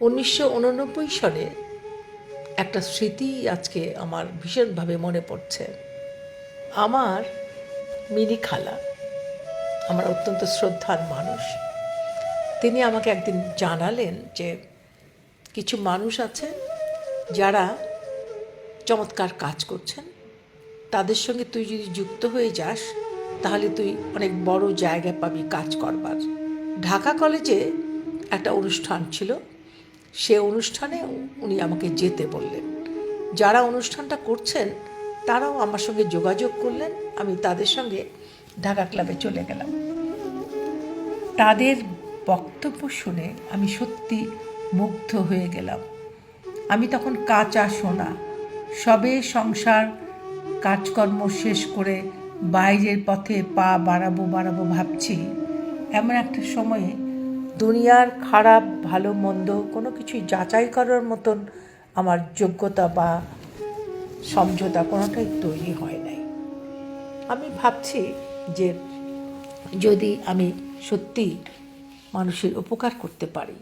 উনিশশো উননব্বই সালে একটা স্মৃতি আজকে আমার ভীষণভাবে মনে পড়ছে। আমার মিনি খালা, আমার অত্যন্ত শ্রদ্ধার মানুষ, তিনি আমাকে একদিন জানালেন যে কিছু মানুষ আছে যারা চমৎকার কাজ করছেন। তাদের সঙ্গে তুই যদি যুক্ত হয়ে যাস, তাহলে তুই অনেক বড় জায়গা পাবি কাজ করবার। ঢাকা কলেজে একটা অনুষ্ঠান ছিল সে অনুষ্ঠানে উনি আমাকে যেতে বললেন। যারা অনুষ্ঠানটা করছেন, তারাও আমার সঙ্গে যোগাযোগ করলেন। আমি তাদের সঙ্গে ঢাকা ক্লাবে চলে গেলাম। তাদের বক্তব্য শুনে আমি সত্যি মুগ্ধ হয়ে গেলাম। আমি তখন কাঁচা সোনা, সবে সংসার, কাজকর্ম শেষ করে বাইরের পথে পা বাড়াবো বাড়াবো ভাবছি। এমন একটা সময়ে দুনিয়ার খারাপ, ভালো, মন্দ কোনো কিছুই যাচাই করার মতন আমার যোগ্যতা বা সমঝোতা কোনোটাই তৈরি হয় নাই। আমি ভাবছি যে যদি আমি সত্যি মানুষের উপকার করতে পারি,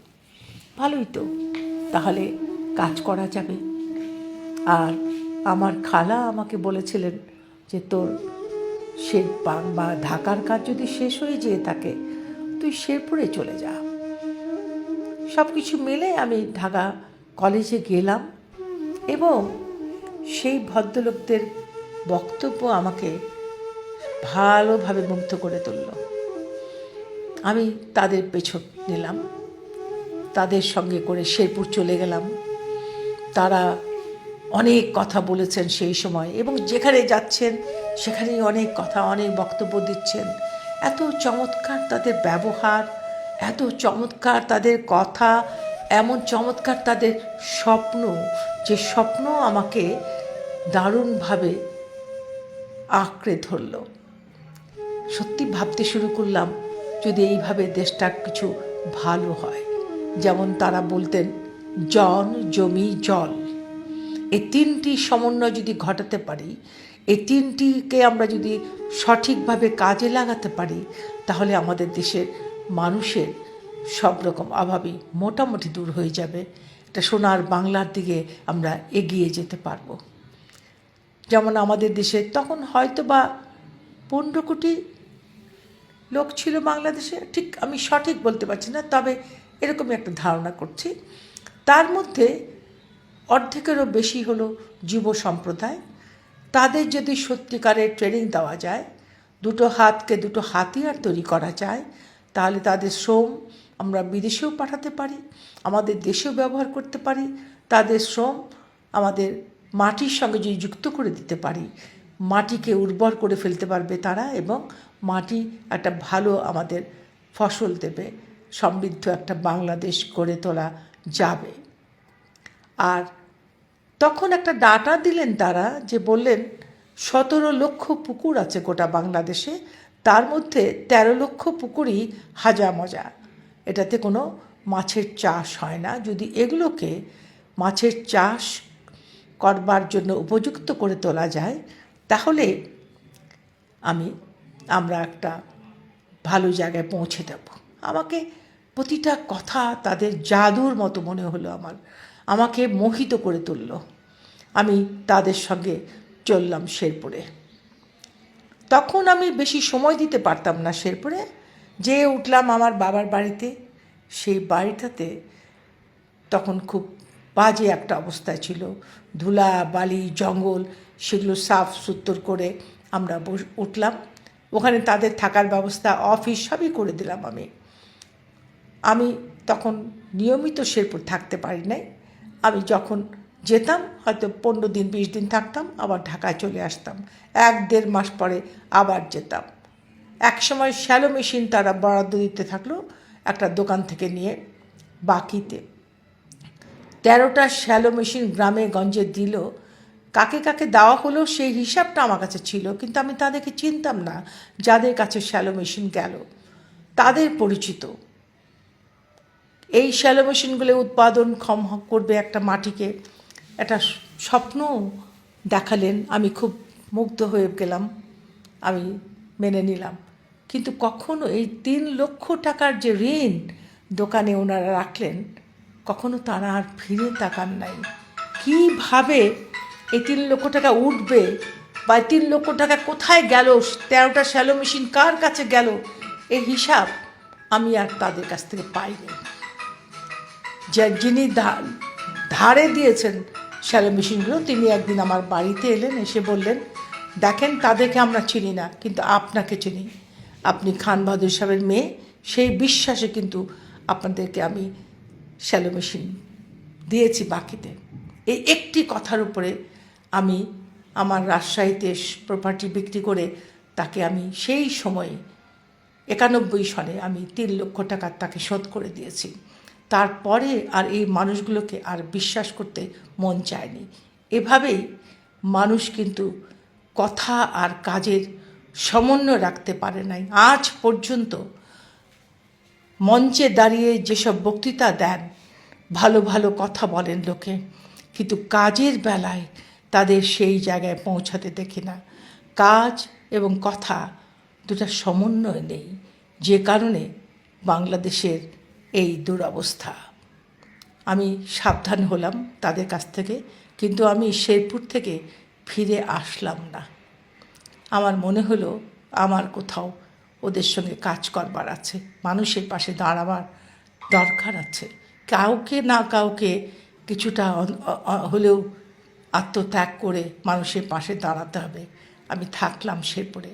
ভালোই তো। তাহলে কাজ করা যাবে। আর আমার খালা আমাকে বলেছিলেন যে তোর সে বা ঢাকার কাজ যদি শেষ হয়ে যেয়ে থাকে, তুই শেরপুরে চলে যা। সব কিছু মিলে আমি ঢাকা কলেজে গেলাম এবং সেই ভদ্রলোকদের বক্তব্য আমাকে ভালোভাবে মুগ্ধ করে তুলল। আমি তাদের পেছন নিলাম, তাদের সঙ্গে করে শেরপুর চলে গেলাম। তারা অনেক কথা বলেছেন সেই সময় এবং যেখানে যাচ্ছেন সেখানেই অনেক কথা, অনেক বক্তব্য দিচ্ছেন। এত চমৎকার তাদের ব্যবহার এত চমৎকার তাদের কথা, এমন চমৎকার তাদের স্বপ্ন, যে স্বপ্ন আমাকে দারুণভাবে আঁকড়ে ধরল। সত্যি ভাবতে শুরু করলাম, যদি এইভাবে দেশটা কিছু ভালো হয়। যেমন তারা বলতেন, জন জমি জল। এই তিনটি সমন্বয় যদি ঘটাতে পারি এই তিনটিকে আমরা যদি সঠিকভাবে কাজে লাগাতে পারি, তাহলে আমাদের দেশের মানুষের সব রকম অভাবই মোটামুটি দূর হয়ে যাবে। একটা সোনার বাংলার দিকে আমরা এগিয়ে যেতে পারব। যেমন আমাদের দেশে তখন হয়তো বা পনেরো কোটি লোক ছিল বাংলাদেশে, ঠিক আমি সঠিক বলতে পারছি না, তবে এরকমই একটা ধারণা করছি। তার মধ্যে অর্ধেকেরও বেশি হলো যুব সম্প্রদায়। তাদের যদি সত্যিকারের ট্রেনিং দেওয়া যায়, দুটো হাতকে দুটো হাতিয়ার তৈরি করা যায় তাহলে তাদের শ্রম আমরা বিদেশেও পাঠাতে পারি, আমাদের দেশেও ব্যবহার করতে পারি, তাদের শ্রম আমাদের মাটির সঙ্গে যদি যুক্ত করে দিতে পারি, মাটিকে উর্বর করে ফেলতে পারবে তারা এবং মাটি একটা ভালো আমাদের ফসল দেবে, সমৃদ্ধ একটা বাংলাদেশ গড়ে তোলা যাবে। আর তখন একটা ডাটা দিলেন তারা যে বললেন, সতেরো লক্ষ পুকুর আছে গোটা বাংলাদেশে তার মধ্যে ১৩ লক্ষ পুকুরই হাজা মজা। এটাতে কোনো মাছের চাষ হয় না। যদি এগুলোকে মাছের চাষ করবার জন্য উপযুক্ত করে তোলা যায়, তাহলে আমি, আমরা একটা ভালো জায়গায় পৌঁছে দেব। আমাকে প্রতিটা কথা তাদের জাদুর মতো মনে হলো আমার। আমাকে মোহিত করে তুলল। আমি তাদের সঙ্গে চললাম শেরপুরে। তখন আমি বেশি সময় দিতে পারতাম না শেরপুরে। যে উঠলাম আমার বাবার বাড়িতে। সেই বাড়িটাতে তখন খুব বাজে একটা অবস্থায় ছিল। ধুলা, বালি, জঙ্গল সেগুলো সাফ সুতর করে আমরা উঠলাম। ওখানে তাদের থাকার ব্যবস্থা, অফিস সবই করে দিলাম আমি। আমি তখন নিয়মিত শেরপুর থাকতে পারি নাই। আমি যখন যেতাম, হয়তো পনেরো দিন, বিশ দিন থাকতাম, আবার ঢাকায় চলে আসতাম। এক দেড় মাস পরে আবার যেতাম। এক সময় শ্যালো মেশিন তারা বরাদ্দ দিতে থাকল একটা দোকান থেকে নিয়ে বাকিতে। তেরোটা শ্যালো মেশিন গ্রামে গঞ্জে দিল। কাকে কাকে দেওয়া হলো সেই হিসাবটা আমার কাছে ছিল, কিন্তু আমি তাদেরকে চিনতাম না, যাদের কাছে শ্যালো মেশিন গেল। তাদের পরিচিত। এই শ্যালো মেশিনগুলো উৎপাদন ক্ষম করবে একটা মাটিকে। একটা স্বপ্ন দেখালেন, আমি খুব মুগ্ধ হয়ে গেলাম, আমি মেনে নিলাম। কিন্তু কখনো এই তিন লক্ষ টাকার যে ঋণ দোকানে ওনারা রাখলেন, কখনো তারা আর ফিরে তাকান নাই। কীভাবে এই তিন লক্ষ টাকা উঠবে বা তিন লক্ষ টাকা কোথায় গেল, তেরোটা শ্যালো মেশিন কার কাছে গেল এই হিসাব আমি আর তাদের কাছ থেকে পাইনি। যিনি ধারে দিয়েছেন শ্যালো মেশিনগুলো তিনি একদিন আমার বাড়িতে এলেন, এসে বললেন, দেখেন, তাদেরকে আমরা চিনি না, কিন্তু আপনাকে চিনি। আপনি খান বাহাদুর সাহেবের মেয়ে, সেই বিশ্বাসে কিন্তু আপনাদেরকে আমি শ্যালো মেশিন দিয়েছি বাকিতে। এই একটি কথার উপরে আমি আমার রাজশাহীতে প্রপার্টি বিক্রি করে তাকে আমি সেই সময়ে একানব্বই সনে আমি তিন লক্ষ টাকা তাকে শোধ করে দিয়েছি। তারপরে আর এই মানুষগুলোকে আর বিশ্বাস করতে মন চায়নি। এভাবেই মানুষ কিন্তু কথা আর কাজের সমন্বয় রাখতে পারে নাই। আজ পর্যন্ত মঞ্চে দাঁড়িয়ে যেসব বক্তৃতা দেন, ভালো ভালো কথা বলেন লোকে, কিন্তু কাজের বেলায় তাদের সেই জায়গায় পৌঁছাতে দেখি না। কাজ এবং কথা দুটা সমন্বয় নেই। যে কারণে বাংলাদেশের এই দুরবস্থা। আমি সাবধান হলাম তাদের কাছ থেকে, কিন্তু আমি শেরপুর থেকে ফিরে আসলাম না। আমার মনে হলো, আমার কোথাও ওদের সঙ্গে কাজ করবার আছে, মানুষের পাশে দাঁড়াবার দরকার আছে। কাউকে না কাউকে কিছুটা হলেও আত্মত্যাগ করে মানুষের পাশে দাঁড়াতে হবে। আমি থাকলাম শেরপুরে।